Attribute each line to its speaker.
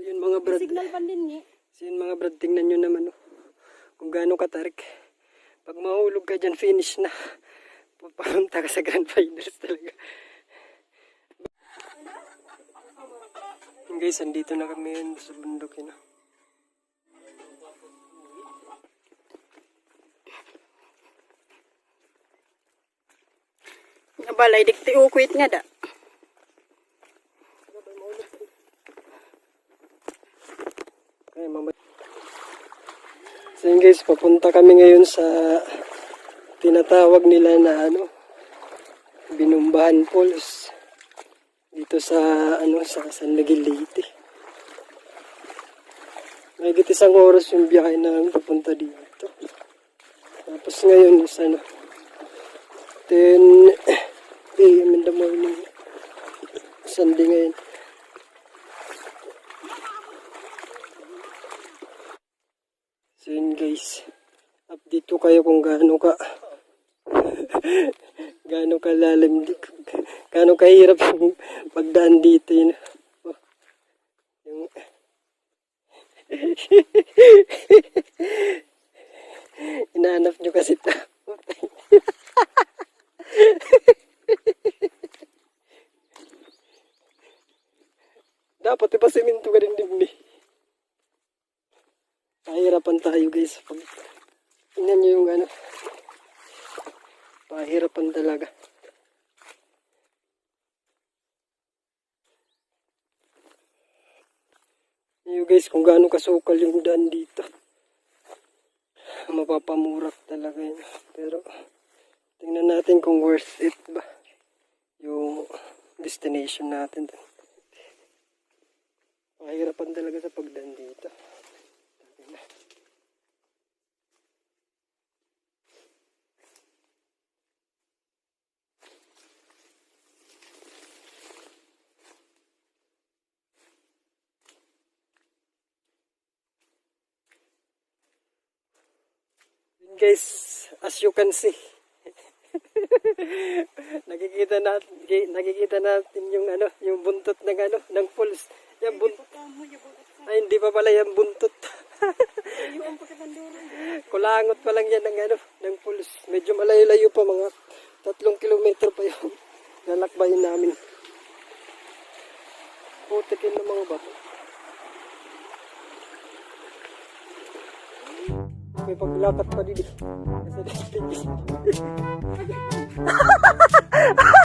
Speaker 1: So yun mga brad.
Speaker 2: Signal pa din ni.
Speaker 1: So yun mga brad, tingnan nyo naman oh, kung gaano katarik. Pag mahulog ka dyan, finish na. Papunta ka sa grand finals talaga. Guys, andito na kami yun sa bundok yun. oh.
Speaker 2: Nabalay, dikti ukwit nga da.
Speaker 1: Mama. So yun guys, papunta kami ngayon sa tinatawag nila na ano, Binumbahan Falls. Dito sa ano sa San Miguel Leyte. May isang oras yung biyahe namin papunta dito. Tapos ngayon is ano 10 a.m. in the morning. Sunday ngayon. So yun guys, update ko kayo kung gaano ka gaano kalalim gaano kahirap yung pagdaan dito yun. Yung Inaanap nyo kasi ta. Dapat ipasiminto ka rin din eh. Pahirapan tayo guys. Pag tingnan nyo yung ano. Pahirapan talaga. Yung guys kung gaano kasukal yung daan dito. Mapapamurak talaga yun. Pero tingnan natin kung worth it ba yung destination natin. Pahirapan talaga sa pagdaan dito. Guys, as you can see, nakikita natin, nakikita natin yung ano, yung buntot ng ano, ng pulse. Yan buntot. Ay, hindi pa pala yan buntot. Kulangot pa lang yan ng ano, ng pulse. Medyo malayo-layo pa mga tatlong kilometro pa yung lalakbayin namin. Putikin ng mga bato. May paglakat pa din. Kasi